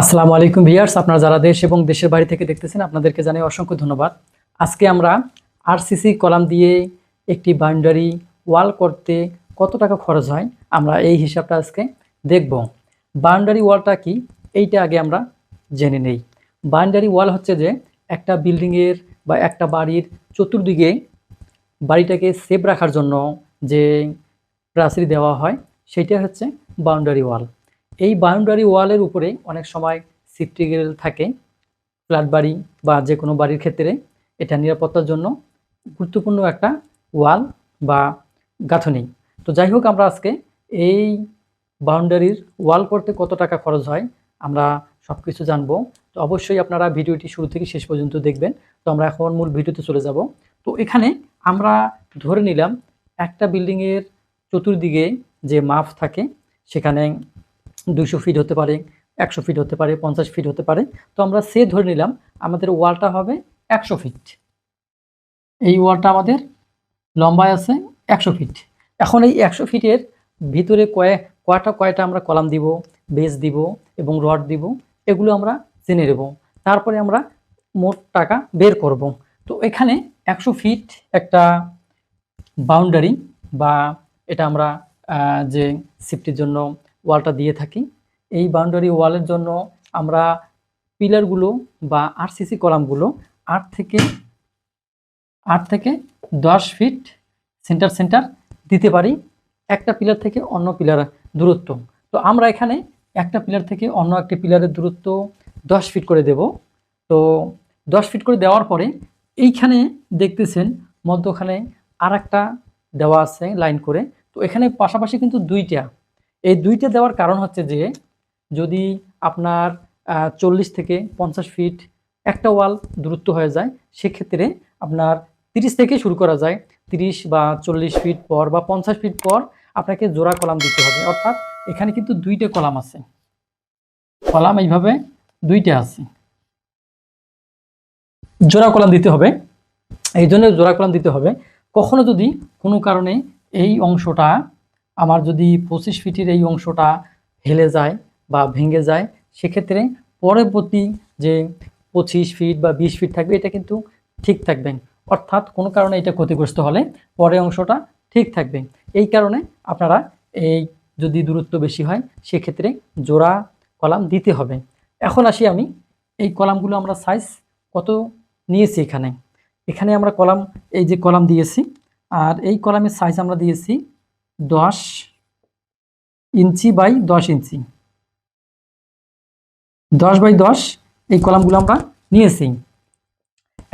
আসসালামু আলাইকুম ভিয়ার্স আপনারা যারা দেশ এবং দেশের বাড়ি থেকে দেখতেছেন, আপনাদেরকে জানাই অসংখ্য ধন্যবাদ। আজকে আমরা আরসিসি কলাম দিয়ে একটি বাউন্ডারি ওয়াল করতে কত টাকা খরচ হয়, আমরা এই হিসাবটা আজকে দেখব। বাউন্ডারি ওয়ালটা কি, এইটা আগে আমরা জেনে নেই। বাউন্ডারি ওয়াল হচ্ছে যে একটা বিল্ডিংয়ের বা একটা বাড়ির চতুর্দিকে বাড়িটাকে সেভ রাখার জন্য যে প্রাচীর দেওয়া হয় সেটা হচ্ছে বাউন্ডারি ওয়াল। এই বাউন্ডারি ওয়ালের উপরে অনেক সময় সেফটি গ্রিল থাকে ফ্ল্যাট বাড়ি বা যে কোনো বাড়ির ক্ষেত্রে। এটা নিরাপত্তার জন্য গুরুত্বপূর্ণ একটা ওয়াল বা গাঁথনি। তো যাই হোক, আমরা আজকে এই বাউন্ডারির ওয়াল করতে কত টাকা খরচ হয়, আমরা সব কিছু জানব। তো অবশ্যই আপনারা ভিডিওটি শুরু থেকে শেষ পর্যন্ত দেখবেন। তো আমরা এখন মূল ভিডিওতে চলে যাব। তো এখানে আমরা ধরে নিলাম একটা বিল্ডিংয়ের চতুর্দিকে যে মাপ থাকে, সেখানে দুশো ফিট হতে পারে, একশো ফিট হতে পারে, পঞ্চাশ ফিট হতে পারে। তো আমরা সে ধরে নিলাম আমাদের ওয়ালটা হবে একশো ফিট এই ওয়ালটা আমাদের লম্বায় আছে একশো ফিট এখন এই একশো ফিটের ভিতরে কয়ে, কয়টা কয়টা আমরা কলাম দিব বেস দিব এবং রড দিব, এগুলো আমরা জেনে নেব। তারপরে আমরা মোট টাকা বের করব। তো এখানে একশো ফিট একটা বাউন্ডারি বা এটা আমরা যে সেফটির জন্য ওয়ালটা দিয়ে থাকি। এই বাউন্ডারি ওয়ালের জন্য আমরা পিলারগুলো বা আরসিসি কলামগুলো আট থেকে আট থেকে দশ ফিট সেন্টার সেন্টার দিতে পারি। একটা পিলার থেকে অন্য পিলার দূরত্ব। তো আমরা এখানে একটা পিলার থেকে অন্য একটি পিলারের দূরত্ব দশ ফিট করে দেব। তো দশ ফিট করে দেওয়ার পরে এইখানে দেখতেছেন মধ্যখানে আর একটা দেওয়া আছে লাইন করে। তো এখানে পাশাপাশি কিন্তু দুইটা এই দুইটা দেওয়ার কারণ হচ্ছে যে, যদি আপনার চল্লিশ থেকে পঞ্চাশ ফিট একটা ওয়াল দূরত্ব হয়ে যায়, সেক্ষেত্রে আপনার তিরিশ থেকে শুরু করা যায়। তিরিশ বা চল্লিশ ফিট পর বা পঞ্চাশ ফিট পর আপনাকে জোড়া কলাম দিতে হবে। অর্থাৎ এখানে কিন্তু দুইটা কলাম আছে। কলাম এইভাবে দুইটা আছে। জোড়া কলাম দিতে হবে। এই জন্য জোড়া কলাম দিতে হবে। কখনো যদি কোনো কারণে এই অংশটা আমার যদি পঁচিশ ফিটের এই অংশটা হেলে যায় বা ভেঙে যায়, সেক্ষেত্রে পরবর্তী যে পঁচিশ ফিট বা বিশ ফিট থাকবে, এটা কিন্তু ঠিক থাকবে। অর্থাৎ কোনো কারণে এটা ক্ষতিগ্রস্ত হলে পরের অংশটা ঠিক থাকবে। এই কারণে আপনারা এই যদি দূরত্ব বেশি হয়, সেক্ষেত্রে জোড়া কলাম দিতে হবে। এখন আসি আমি, এই কলামগুলো আমরা সাইজ কত নিয়েছি এখানে? এখানে আমরা কলাম, এই যে কলাম দিয়েছি, আর এই কলামের সাইজ আমরা দিয়েছি দশ ইঞ্চি বাই দশ ইঞ্চি। দশ বাই দশ, এই কলামগুলো আমরা নিয়েছি।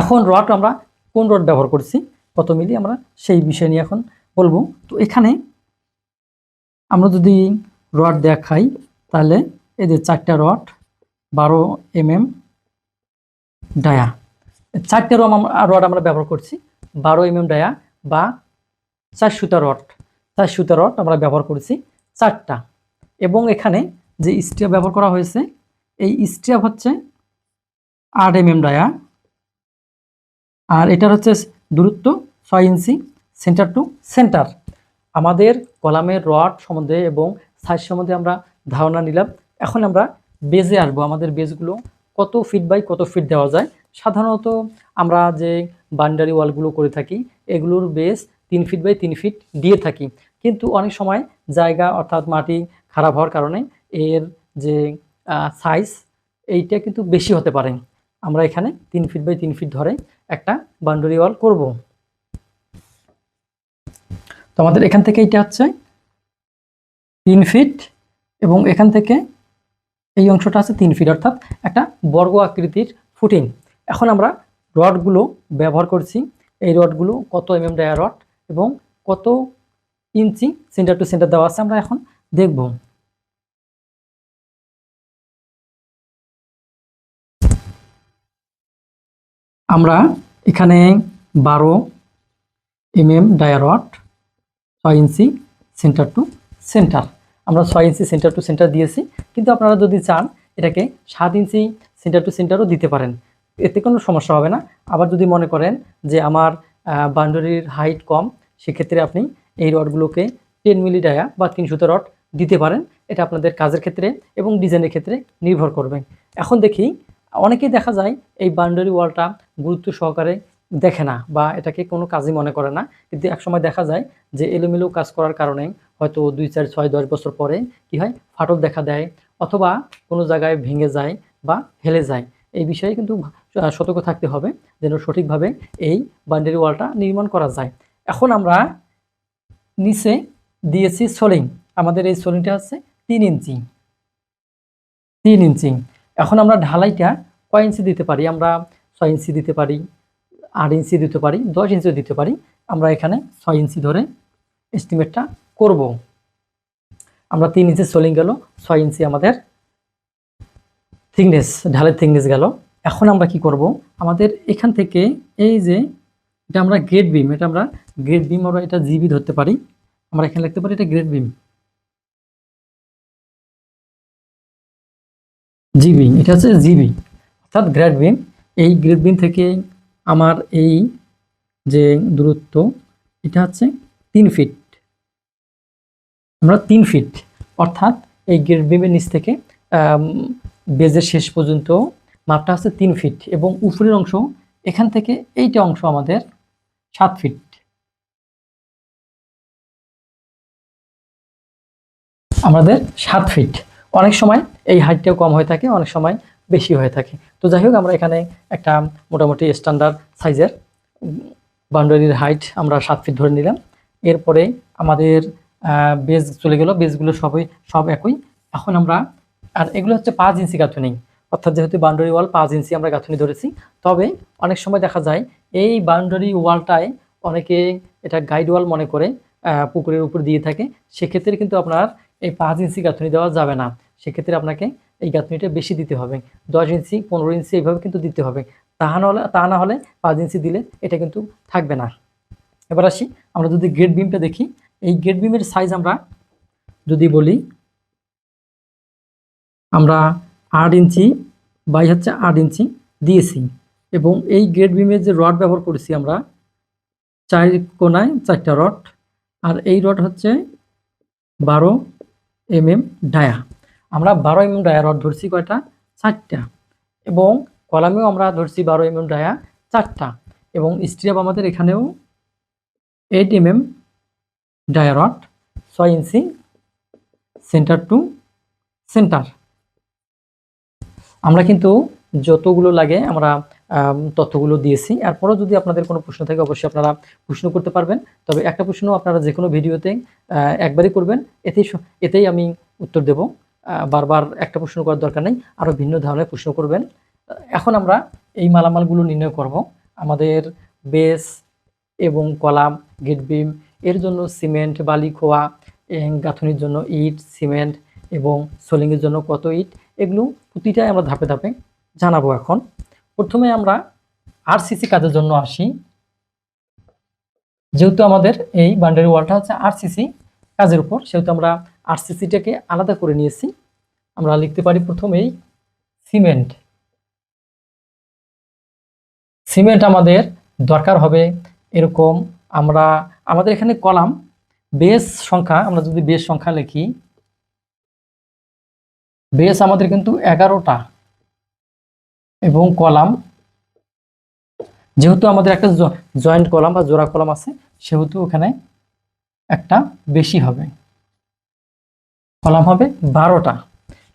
এখন রড আমরা কোন রড ব্যবহার করছি? কত মিলি আমরা সেই বিষয় নিয়ে এখন বলব। তো এখানে আমরা যদি রড দেখাই, তাহলে এই যে চারটা রড, বারো এম এম ডায়া। চারটে আমরা রড আমরা ব্যবহার করছি, বারো এম এম ডায়া বা চার রড। চার সুতা রড আমরা ব্যবহার করেছি চারটা। এবং এখানে যে স্টিয়াপ ব্যবহার করা হয়েছে, এই স্টিয়াপ হচ্ছে আট এম এম ডায়া আর এটার হচ্ছে দূরত্ব ছয় ইঞ্চি, সেন্টার টু সেন্টার। আমাদের কলামের রড সম্বন্ধে এবং সাইজ সম্বন্ধে আমরা ধারণা নিলাম। এখন আমরা বেজে আসব। আমাদের বেজগুলো কত ফিট বাই কত ফিট দেওয়া যায়? সাধারণত আমরা যে বাউন্ডারি ওয়ালগুলো করে থাকি, এগুলোর বেস তিন ফিট বাই তিন ফিট দিয়ে থাকি। কিন্তু অনেক সময় জায়গা অর্থাৎ মাটি খারাপ হওয়ার কারণে এর যে সাইজ এইটা কিন্তু বেশি হতে পারে। আমরা এখানে তিন ফিট বাই তিন ফিট ধরে একটা বাউন্ডারি ওয়াল করব। তো আমাদের এখান থেকে এইটা হচ্ছে তিন ফিট এবং এখান থেকে এই অংশটা আছে তিন ফিট অর্থাৎ একটা বর্গ আকৃতির ফুটিং এখন আমরা রডগুলো ব্যবহার করছি। এই রডগুলো কত এম এম ডায়া রড এবং কত ইঞ্চি সেন্টার টু সেন্টার দেওয়া আছে আমরা এখন, দেখব। আমরা এখানে বারো এম এম ডায়া রড, ছয় ইঞ্চি সেন্টার টু সেন্টার আমরা ছয় ইঞ্চি সেন্টার টু সেন্টার দিয়েছি, কিন্তু আপনারা যদি চান, এটাকে সাত ইঞ্চি সেন্টার টু সেন্টারও দিতে পারেন। এতে কোনো সমস্যা হবে না। আবার যদি মনে করেন যে আমার বাউন্ডারির হাইট কম, সেক্ষেত্রে আপনি এই রডগুলোকে টেন মিলি ডায়া বা তিনশোতে রড দিতে পারেন। এটা আপনাদের কাজের ক্ষেত্রে এবং ডিজাইনের ক্ষেত্রে নির্ভর করবে। এখন দেখি, অনেকেই দেখা যায় এই বাউন্ডারি ওয়ালটা গুরুত্ব সহকারে দেখে না বা এটাকে কোনো কাজই মনে করে না। কিন্তু একসময় দেখা যায় যে এলোমেলো কাজ করার কারণে হয়তো দুই, চার, ছয়, দশ বছর পরে কি হয়, ফাটল দেখা দেয় অথবা কোনো জায়গায় ভেঙে যায় বা হেলে যায়। এই বিষয়ে কিন্তু সতর্ক থাকতে হবে যেন সঠিকভাবে এই বাউন্ডারি ওয়ালটা নির্মাণ করা যায়। এখন আমরা নিচে দিয়েছি সোলিং। আমাদের এই সোলিংটা হচ্ছে তিন ইঞ্চি। তিন ইঞ্চি। এখন আমরা ঢালাইটা কয় ইঞ্চি দিতে পারি? আমরা ছয় ইঞ্চি দিতে পারি, আট ইঞ্চি দিতে পারি, দশ ইঞ্চিও দিতে পারি। আমরা এখানে ছয় ইঞ্চি ধরে এস্টিমেটটা করব। আমরা তিন ইঞ্চি সোলিং গেল, ছয় ইঞ্চি আমাদের থিকনেস, ঢালের থিকনেস গেল। এখন আমরা কি করব? আমাদের এখান থেকে এই যে এটা আমরা গ্রেড বিম এটা আমরা গ্রেড বিম আমরা এটা জিবি ধরতে পারি। আমরা এখানে লিখতে পারি এটা গ্রেড বিম জিবি এটা হচ্ছে জিবি অর্থাৎ গ্রেড বিম এই গ্রেড বিম থেকে আমার এই যে দূরত্ব, এটা হচ্ছে তিন ফিট আমরা তিন ফিট অর্থাৎ এই গ্রেড বিমের নিচ থেকে বেজের শেষ পর্যন্ত মাপটা হচ্ছে তিন ফিট এবং উপরের অংশ, এখান থেকে এইটা অংশ আমাদের সাত ফিট আমাদের সাত ফিট অনেক সময় এই হাইটটাও কম হয়ে থাকে, অনেক সময় বেশি হয়ে থাকে। তো যাই হোক, আমরা এখানে একটা মোটামুটি স্ট্যান্ডার্ড সাইজের বাউন্ডারির হাইট আমরা সাত ফিট ধরে নিলাম। এরপরে আমাদের বেজ চলে গেল বেজগুলো সবই, সব একই। এখন আমরা, আর এগুলো হচ্ছে পাঁচ ইঞ্চি গাঁথুনি। অর্থাৎ যেহেতু বাউন্ডারি ওয়াল পাঁচ ইঞ্চি আমরা গাঁথুনি ধরেছি, তবে অনেক সময় দেখা যায় এই বাউন্ডারি ওয়ালটায় অনেকে এটা গাইড ওয়াল মনে করে পুকুরের উপর দিয়ে থাকে। সেক্ষেত্রে কিন্তু আপনার এই পাঁচ ইঞ্চি গাঁথনি দেওয়া যাবে না। সেক্ষেত্রে আপনাকে এই গাঁথনিটা বেশি দিতে হবে। দশ ইঞ্চি, পনেরো ইঞ্চি এইভাবে কিন্তু দিতে হবে। তা না হলে, তা না হলে পাঁচ ইঞ্চি দিলে এটা কিন্তু থাকবে না। এবার আসি, আমরা যদি গেট বিমটা দেখি। এই গেট বিমের সাইজ আমরা যদি বলি, আমরা আট ইঞ্চি বাই হচ্ছে আট ইঞ্চি দিয়েছি। এবং এই গেট বিমের যে রড ব্যবহার করেছি আমরা চার কোনায় চারটা রড আর এই রড হচ্ছে বারো এম এম ডায়া। আমরা বারো এম এম ডায়া রড ধরছি কয়টা? চারটা। এবং কলামেও আমরা ধরছি বারো এম এম ডায়া চারটা। এবং স্ট্রিপ আমাদের এখানেও eight M M dia rod ছয় ইঞ্চি সেন্টার টু সেন্টার। আমরা কিন্তু যতগুলো লাগে আমরা আম, তথ্যগুলো দিয়েছি। এরপরও যদি আপনাদের কোনো প্রশ্ন থাকে, অবশ্যই আপনারা প্রশ্ন করতে পারবেন। তবে একটা প্রশ্ন আপনারা যে কোনো ভিডিওতে একবারই করবেন। এতেই এতেই আমি উত্তর দেব। বারবার একটা প্রশ্ন করার দরকার নেই। আরও ভিন্ন ধরনের প্রশ্ন করবেন। এখন আমরা এই মালামালগুলো নির্ণয় করব। আমাদের বেস এবং কলাম, গেট বিম, এর জন্য সিমেন্ট, বালি, খোয়া গাঁথনির জন্য ইট, সিমেন্ট এবং সোলিংয়ের জন্য কত ইট, এগুলো প্রতিটাই আমরা ধাপে ধাপে জানাব এখন। প্রথমে আমরা আরসিসি কাজের জন্য আসি। যেহেতু আমাদের এই বাউন্ডারি ওয়ালটা হচ্ছে আরসিসি কাজের উপর, সেহেতু আমরা আরসিসিটাকে আলাদা করে নিয়েছি। আমরা লিখতে পারি প্রথমেই সিমেন্ট। সিমেন্ট আমাদের দরকার হবে এরকম আমরা, আমাদের এখানে কলাম, বেস সংখ্যা, আমরা যদি বেস সংখ্যা লিখি, বেস আমাদের কিন্তু এগারোটা। এবং কলাম। যেহেতু আমাদের একটা জয়েন্ট কলাম বা জোড়া কলাম আছে, সেহেতু ওখানে একটা বেশি হবে। কলাম হবে বারোটা।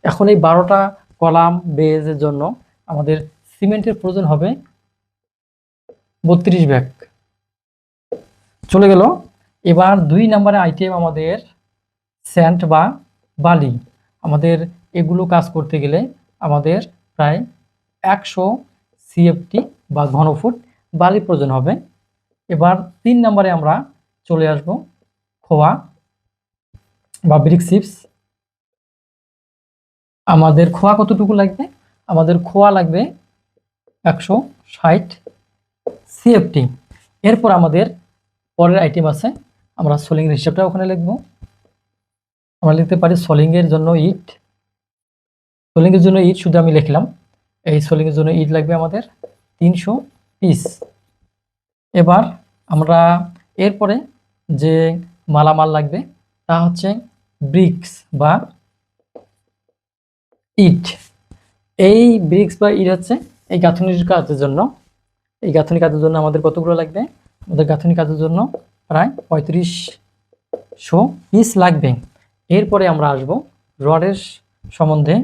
এখন এই বারোটা কলাম বেজের জন্য আমাদের সিমেন্টের প্রয়োজন হবে বত্রিশ ব্যাগ। চলে গেল। এবার দুই নম্বরে আইটেম আমাদের স্যান্ড বা বালি। আমাদের এগুলো কাজ করতে গেলে আমাদের প্রায় একশো সিএফটি বা ঘনফুট বালি প্রয়োজন হবে। এবার তিন নম্বরে আমরা চলে আসব খোয়া বা ব্রিক চিপস। আমাদের খোয়া কতটুকু লাগবে? আমাদের খোয়া লাগবে একশো ষাট সিএফটি এরপর আমাদের পরের আইটেম আছে, আমরা সোলিং হিসাবটা ওখানে লিখব। আমরা লিখতে পারি সোলিংয়ের জন্য ইট সোলিংয়ের জন্য ইট শুধু আমি লিখলাম। এই সোলিংয়ের জন্য ইট লাগবে আমাদের তিনশো পিস এবার আমরা এরপরে যে মালামাল লাগবে, তা হচ্ছে ব্রিক্স বা ইট। এই ব্রিক্স বা ইট হচ্ছে এই গাঁথনির কাজের জন্য। এই গাঁথনি কাজের জন্য আমাদের কতগুলো লাগবে? আমাদের গাঁথনি কাজের জন্য প্রায় পঁয়ত্রিশশো পিস লাগবে। এরপরে আমরা আসব রডের সম্বন্ধে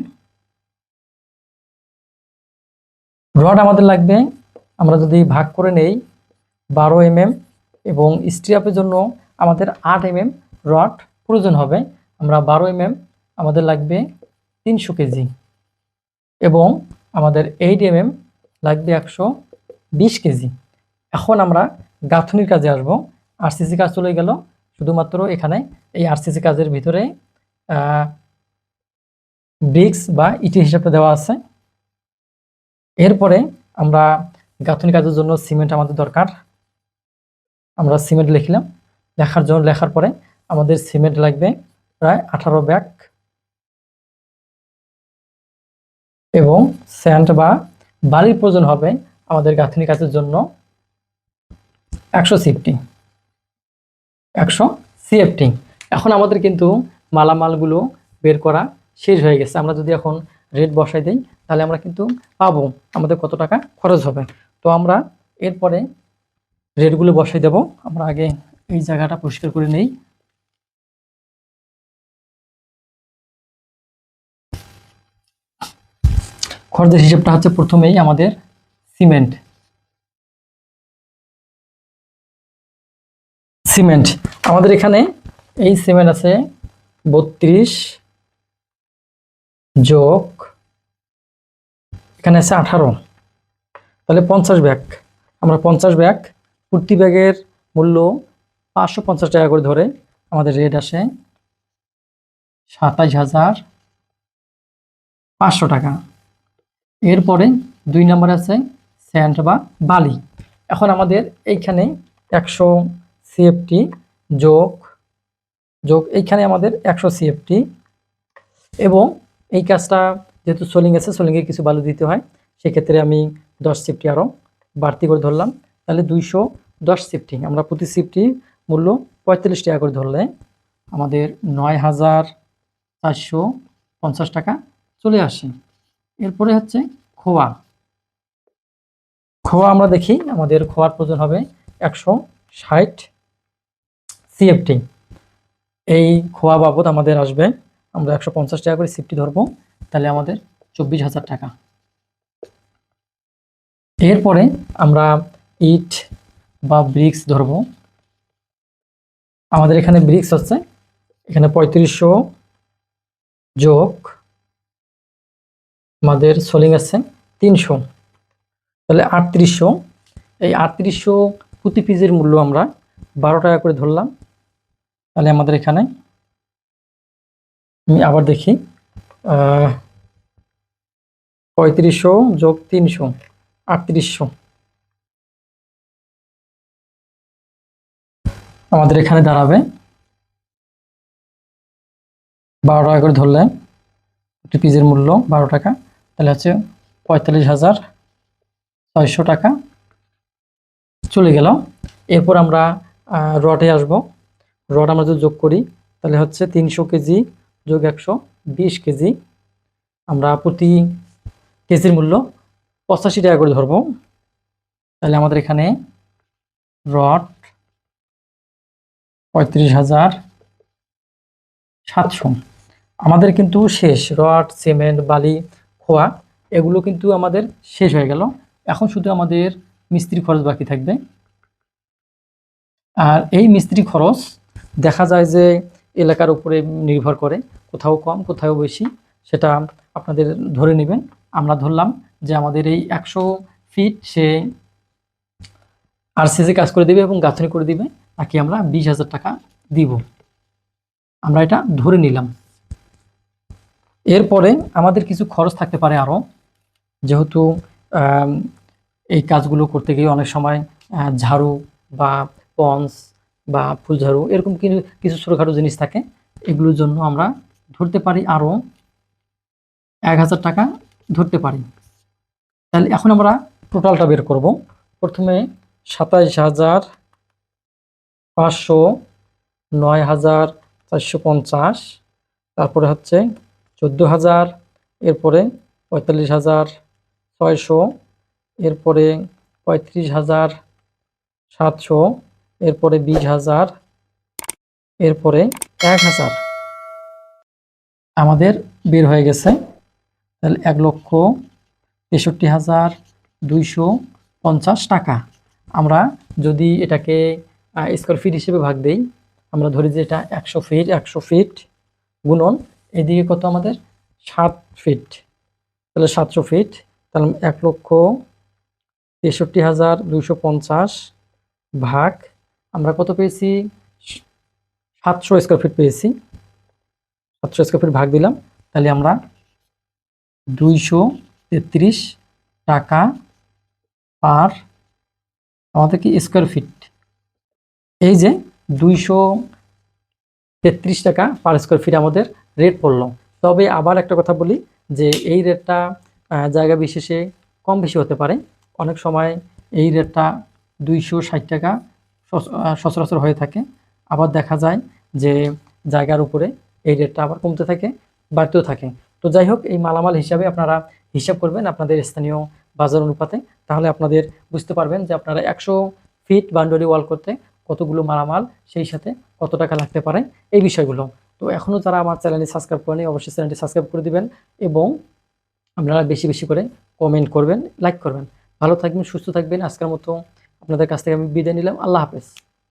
রড আমাদের লাগবে, আমরা যদি ভাগ করে নেই, বারো এম এবং স্ট্রিয়াপের জন্য আমাদের আট এম রড প্রয়োজন হবে, আমরা বারো এম আমাদের লাগবে তিনশো কেজি এবং আমাদের এইট এম লাগবে একশো বিশ কেজি। এখন আমরা গাঁথনির কাজে আসব, আরসিসি কাজ চলে গেল, শুধুমাত্র এখানে এই আরসিসি কাজের ভিতরে ব্রিক্স বা ইটি হিসাবে দেওয়া আছে। এরপরে আমরা গাঁথনি কাজের জন্য সিমেন্ট আমাদের দরকার। আমরা সিমেন্ট লিখলাম। লেখার জন্য লেখার পরে আমাদের সিমেন্ট লাগবে প্রায় আঠারো ব্যাগ। এবং স্যান্ড বা বালির প্রয়োজন হবে আমাদের গাঁথনি কাজের জন্য একশো সিফটি। একশো সিএফটি এখন আমাদের কিন্তু মালামালগুলো বের করা শেষ হয়ে গেছে। আমরা যদি এখন রেট বসাই দিই তাহলে আমরা কিন্তু পাবো, আমাদের কত টাকা খরচ হবে। তো আমরা এরপরে রেটগুলো বসাই দেব। আমরা আগে এই জায়গাটা পরিষ্কার করে নেই। খরচের হিসেবটা হচ্ছে প্রথমেই আমাদের সিমেন্ট। সিমেন্ট। আমাদের এখানে এই সিমেন্ট আছে বত্রিশ যোগ এখানে আছে আঠারো। তাহলে পঞ্চাশ ব্যাগ। আমরা পঞ্চাশ ব্যাগ প্রতি ব্যাগের মূল্য পাঁচশো পঞ্চাশ টাকা করে ধরে আমাদের রেট আসে সাতাশ হাজার পাঁচশো টাকা। এরপরে দুই নম্বর আছে স্যান্ড বা বালি। এখন আমাদের এইখানে একশো সিএফটি যোগ যোগ এইখানে আমাদের একশো সিএফটি। এবং এই কাজটা যেহেতু সোলিং আছে সোলিংয়ে কিছু বালু দিতে হয়, সেক্ষেত্রে আমি দশ সিফটি আরও বাড়তি করে ধরলাম। তাহলে দুইশো দশ সিফটি আমরা প্রতি সিফটি মূল্য পঁয়তাল্লিশ টাকা করে ধরলে আমাদের নয় হাজার চারশো পঞ্চাশ টাকা চলে আসে। এরপরে হচ্ছে খোয়া। খোয়া আমরা দেখি, আমাদের খোয়ার প্রয়োজন হবে একশো ষাট সিএফটি এই খোয়া বাবদ আমাদের আসবে, আমরা একশো পঞ্চাশ টাকা করে সিফটি ধরবো। তাহলে আমাদের চব্বিশ হাজার টাকা। এরপরে আমরা ইট বা ব্রিক্স ধরবো। আমাদের এখানে ব্রিক্স হচ্ছে এখানে পঁয়ত্রিশশো যোগ আমাদের সোলিং আছে তিনশো। তাহলে আটত্রিশশো, এই আটত্রিশশো প্রতি পিসের মূল্য আমরা বারো টাকা করে ধরলাম। তাহলে আমাদের এখানে, আমি আবার দেখি। পঁয়ত্রিশশো যোগ তিনশো, আটত্রিশশো। আমাদের এখানে দাঁড়াবে। বারো টাকা করে ধরলে একটি পিসের মূল্য বারো টাকা। তাহলে হচ্ছে পঁয়তাল্লিশ হাজার ছয়শো টাকা। চলে গেল। এরপর আমরা রডে আসব। রড আমরা যদি যোগ করি, তাহলে হচ্ছে তিনশো কেজি যোগ একশো। বিশ কেজি। আমরা প্রতি কেজির মূল্য পঁচাশি টাকা করে ধরবো। তাহলে আমাদের এখানে রড পঁয়ত্রিশ হাজার সাতশো। আমাদের কিন্তু শেষ, রড, সিমেন্ট, বালি, খোয়া, এগুলো কিন্তু আমাদের শেষ হয়ে গেল। এখন শুধু আমাদের মিস্ত্রি খরচ বাকি থাকবে। আর এই মিস্ত্রি খরচ দেখা যায় যে এলাকার উপরে নির্ভর করে, কোথাও কম, কোথাও বেশি, সেটা আপনাদের ধরে নেবেন। আমরা ধরলাম যে আমাদের এই একশো ফিট সে আরসিসি কাজ করে দিবে এবং গাঁথনি করে দিবে তাকে আমরা বিশ হাজার টাকা দিব? আমরা এটা ধরে নিলাম। এরপরে আমাদের কিছু খরচ থাকতে পারে আরও যেহেতু এই কাজগুলো করতে গিয়ে অনেক সময় ঝাড়ু বা পন্স বা ফুল ঝাড়ু এরকম কিছু কিছু ছোটোখাটো জিনিস থাকে, এগুলোর জন্য আমরা ধরতে পারি আরও এক হাজার টাকা ধরতে পারি। তাহলে এখন আমরা টোটালটা বের করব। প্রথমে সাতাইশ হাজার পাঁচশো নয় হাজার চারশো পঞ্চাশ, তারপরে হচ্ছে চোদ্দ হাজার, এরপরে পঁয়তাল্লিশ হাজার ছয়শো, এরপরে পঁয়ত্রিশ হাজার সাতশো এরপরে বিশ হাজার, এরপরে এক হাজার আমাদের বের হয়ে গেছে। তাহলে এক লক্ষ তেষট্টি হাজার দুইশো পঞ্চাশ টাকা। আমরা যদি এটাকে স্কোয়ার ফিট হিসেবে ভাগ দেই, আমরা ধরি যে এটা একশো ফিট একশো ফিট গুণন, এদিকে কত আমাদের? সাত ফিট তাহলে সাতশো ফিট তাহলে এক লক্ষ তেষট্টি হাজার দুইশো পঞ্চাশ ভাগ আমরা কত পেয়েছি? সাতশো স্কোয়ার ফিট পেয়েছি। সাতশো স্কোয়ার ফিট ভাগ দিলাম। তাহলে আমরা দুইশো তেত্রিশ টাকা পার আমাদের কি স্কোয়ার ফিট এই যে দুইশো তেত্রিশ টাকা পার স্কোয়ার ফিট আমাদের রেট পড়ল। তবে আবার একটা কথা বলি যে এই রেটটা জায়গা বিশেষে কম বেশি হতে পারে। অনেক সময় এই রেটটা দুইশো ষাট টাকা সচরাচর হয়ে থাকে। আবার দেখা যায় যে জায়গার উপরে এই রেটটা আবার কমতে থাকে, বাড়তেও থাকে। তো যাই হোক, এই মালামাল হিসাবে আপনারা হিসাব করবেন আপনাদের স্থানীয় বাজার অনুপাতে। তাহলে আপনাদের বুঝতে পারবেন যে আপনারা একশো ফিট বাউন্ডারি ওয়াল করতে কতগুলো মালামাল, সেই সাথে কত টাকা লাগতে পারে এই বিষয়গুলো। তো এখনও যারা আমার চ্যানেলটি সাবস্ক্রাইব করেনি, অবশ্যই চ্যানেলটি সাবস্ক্রাইব করে দিবেন এবং আপনারা বেশি বেশি করে কমেন্ট করবেন লাইক করবেন। ভালো থাকবেন, সুস্থ থাকবেন। আজকের মতো আপনাদের কাছ থেকে আমি বিদায় নিলাম। আল্লাহ হাফেজ।